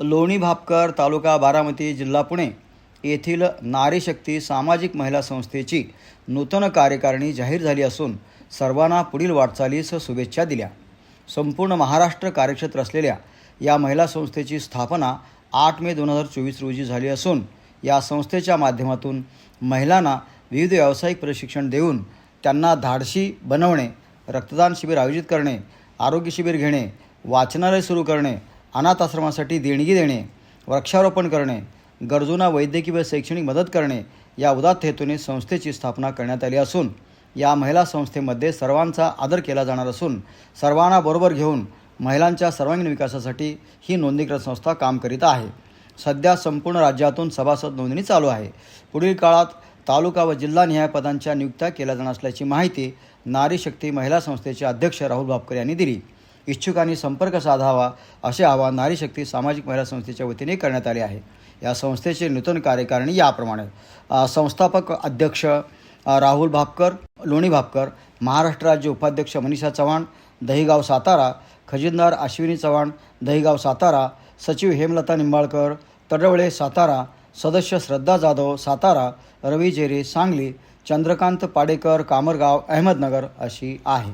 लोणी भापकर तालुका बारामती जिल्हा पुणे येथील नारी शक्ती सामाजिक महिला संस्थेची नूतन कार्यकारिणी जाहीर झाली असून सर्वांना पुढील वाटचालीस शुभेच्छा दिल्या. संपूर्ण महाराष्ट्र कार्यक्षेत्र असलेल्या या महिला संस्थेची स्थापना आठ मे दोन हजार चोवीस रोजी झाली असून या संस्थेच्या माध्यमातून महिलांना विविध व्यावसायिक प्रशिक्षण देऊन त्यांना धाडशी बनवणे रक्तदान शिबिर आयोजित करणे आरोग्य शिबिर घेणे वाचनालय सुरू करणे अनाथ आश्रमासाठी देणगी देणे वृक्षारोपण करणे गरजूंना वैद्यकीय व शैक्षणिक मदत करणे या उदात्त हेतूने संस्थेची स्थापना करण्यात आली असून या महिला संस्थेमध्ये सर्वांचा आदर केला जाणार असून सर्वांना बरोबर घेऊन महिलांच्या सर्वांगीण विकासासाठी ही नोंदणीकृत संस्था काम करीत आहे. सध्या संपूर्ण राज्यातून सभासद नोंदणी चालू आहे. पुढील काळात तालुका व जिल्हानिहाय पदांच्या नियुक्त्या केल्या जाणार असल्याची माहिती नारी शक्ती महिला संस्थेचे अध्यक्ष राहुल भापकर यांनी दिली. इच्छुकांनी संपर्क साधावा असे आवाहन नारी शक्ती सामाजिक महिला संस्थेच्या वतीने करण्यात आले आहे. या संस्थेचे नूतन कार्यकारिणी याप्रमाणे संस्थापक अध्यक्ष राहुल भापकर लोणी भापकर महाराष्ट्र राज्य उपाध्यक्ष मनीषा चव्हाण दहीगाव सातारा खजिनदार अश्विनी चव्हाण दहीगाव सातारा सचिव हेमलता निंबाळकर तडवळे सातारा सदस्य श्रद्धा जाधव सातारा रवी जेरे सांगली चंद्रकांत पाडेकर कामरगाव अहमदनगर अशी आहे.